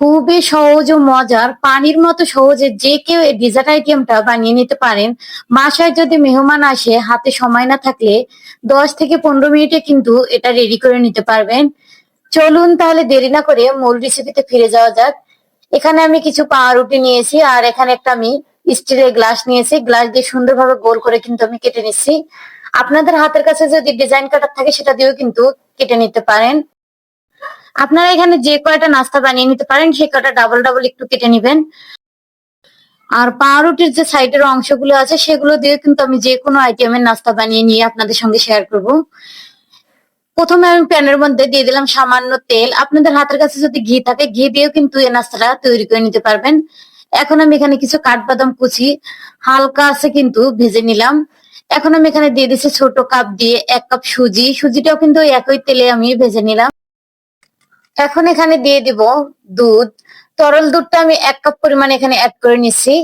খুবই সহজ ও মজার, পানির মতো সহজে যে কেউ এই ডিজার্ট আইটেমটা বানিয়ে নিতে পারেন। বাসায় যদি মেহমান আসে, হাতে সময় না থাকলে দশ থেকে পনেরো মিনিটে কিন্তু এটা রেডি করে নিতে পারবেন। চলুন তাহলে দেরি না করে মূল রেসিপিতে ফিরে যাওয়া যাক। এখানে আমি কিছু পাউরুটি নিয়েছি আর এখানে একটা আমি স্টিলের গ্লাস নিয়েছি। গ্লাস দিয়ে সুন্দরভাবে গোল করে কিন্তু আমি কেটে নিচ্ছি। আপনাদের হাতের কাছে যদি ডিজাইন কাটার থাকে, সেটা দিয়েও কিন্তু কেটে নিতে পারেন। আপনারা এখানে যে কয়টা নাস্তা বানিয়ে নিতে পারেন, সেই কয়টা ডাবল ডাবল একটু কেটে নিবেন। আর পাউরুটির যে সাইডের অংশগুলো আছে, সেগুলো দিয়ে কিন্তু আমি যে কোনো আইটেমের নাস্তা বানিয়ে নিয়ে আপনাদের সঙ্গে শেয়ার করব। প্রথমে আমি প্যানের মধ্যে দিয়ে দিলাম সামান্য তেল। আপনাদের হাতের কাছে যদি ঘি থাকে, ঘি দিয়েও কিন্তু এই নাস্তাটা তৈরি করে নিতে পারবেন। এখন আমি এখানে কিছু কাঠবাদাম কুচি, হালকা আছে কিন্তু ভেজে নিলাম। এখন আমি এখানে দিয়ে দিচ্ছি ছোট কাপ দিয়ে এক কাপ সুজি। সুজিটাও কিন্তু একই তেলে আমি ভেজে নিলাম। এখন এখানে দিয়ে দিব দুধ। তরল দুধটা আমি এক কাপ পরিমাণ এখানে অ্যাড করে নিচ্ছি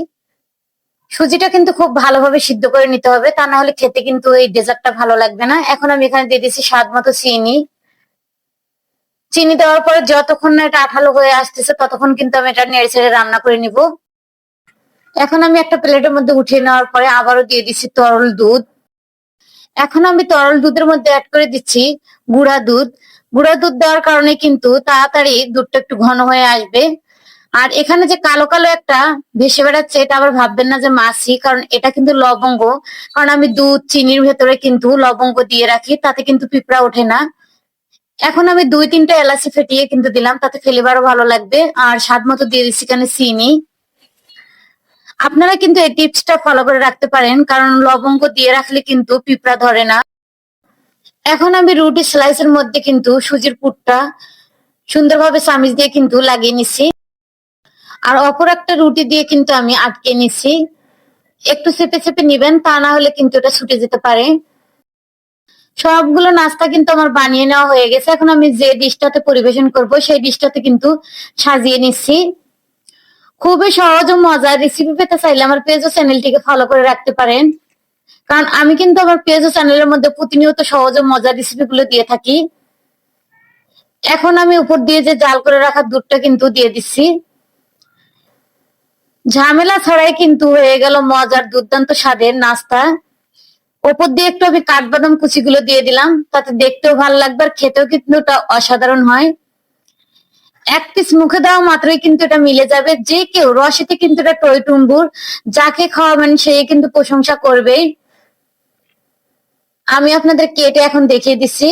সুজিটা কিন্তু খুব ভালোভাবে সিদ্ধ করে নিতে হবে, তা না হলে খেতে কিন্তু এই ডেজার্টটা ভালো লাগবে না। এখন আমি এখানে দিয়ে দিচ্ছি স্বাদ মতো চিনি। চিনি দেওয়ার পরে যতক্ষণ না এটা আঠালো হয়ে আসতেছে, ততক্ষণ কিন্তু আমি এটা নেড়ে ছেড়ে রান্না করে নিব। এখন আমি একটা প্লেটের মধ্যে উঠিয়ে নেওয়ার পরে আবারও দিয়ে দিচ্ছি তরল দুধ। এখন আমি তরল দুধের মধ্যে অ্যাড করে দিচ্ছি গুঁড়া দুধ। গুঁড়া দুধ দেওয়ার কারণে কিন্তু তাড়াতাড়ি দুধটা একটু ঘন হয়ে আসবে। আর এখানে যে কালো কালো একটা ভেসে বেড়াচ্ছে, এটা আবার ভাববেন না যে মাছি, কারণ এটা কিন্তু লবঙ্গ। কারণ আমি দুধ, চিনির ভেতরে কিন্তু লবঙ্গ দিয়ে রাখি, তাতে কিন্তু পিঁপড়া ওঠে না। এখন আমি দুই তিনটা এলাচি ফেটিয়ে কিন্তু দিলাম, তাতে ফ্লেভারও ভালো লাগবে। আর স্বাদ মতো দিয়ে দিচ্ছি এখানে চিনি। আপনারা কিন্তু এই টিপসটা ফলো করে রাখতে পারেন, কারণ লবঙ্গ দিয়ে রাখলে কিন্তু পিঁপড়া ধরে না। এখন আমি রুটি স্লাইসের মধ্যে কিন্তু সুজির পুরটা সুন্দরভাবে চামিচ দিয়ে কিন্তু লাগিয়ে নিচ্ছি। আর অপর একটা রুটি দিয়ে কিন্তু আমি আটকে নিচ্ছি। একটু চেপে চেপে নিবেন, তা না হলে কিন্তু এটা ছুটে যেতে পারে। সবগুলো নাস্তা কিন্তু আমার বানিয়ে নেওয়া হয়ে গেছে। এখন আমি যে ডিশটাতে পরিবেশন করব, সেই ডিশটাতে কিন্তু সাজিয়ে নিচ্ছি। খুবই সহজ ও মজার রেসিপি পেতে চাইলে আমার পেজ ও চ্যানেলটিকে ফলো করে রাখতে পারেন। কারণ আমি কিন্তু আমার পেজ ও চ্যানেলের মধ্যে প্রতিনিয়ত সহজ ও মজার রেসিপি গুলো দিয়ে থাকি। এখন আমি উপর দিয়ে যে জাল করে রাখা দুধটা কিন্তু দিয়ে দিচ্ছি। ঝামেলা ছাড়াই কিন্তু হয়ে গেল মজার দুর্দান্ত স্বাদের নাস্তা। ওপর দিয়ে একটু আমি কাঠবাদাম কুচিগুলো দিয়ে দিলাম, তাতে দেখতেও ভালো লাগবে আর খেতেও কিন্তু অসাধারণ হয়। এক পিস মুখে দেওয়া মাত্রই কিন্তু এটা মিলে যাবে। যে কেউ রসেতে কিন্তু এটা টই টুম্বুর, যাকে খাওয়াবেন সে কিন্তু প্রশংসা করবে আমি আপনাদের কেটে এখন দেখিয়ে দিচ্ছি।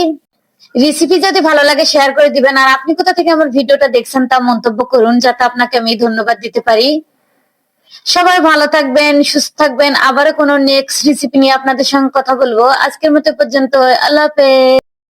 রেসিপি যদি ভালো লাগে শেয়ার করে দিবেন। আর আপনি কোথা থেকে আমার ভিডিওটা দেখছেন তা মন্তব্য করুন, যাতে আপনাকে আমি ধন্যবাদ দিতে পারি। সবাই ভালো থাকবেন, সুস্থ থাকবেন। আবারও কোনো নেক্সট রেসিপি নিয়ে আপনাদের সঙ্গে কথা বলব। আজকের মতো পর্যন্ত আল্লাহ হাফেজ।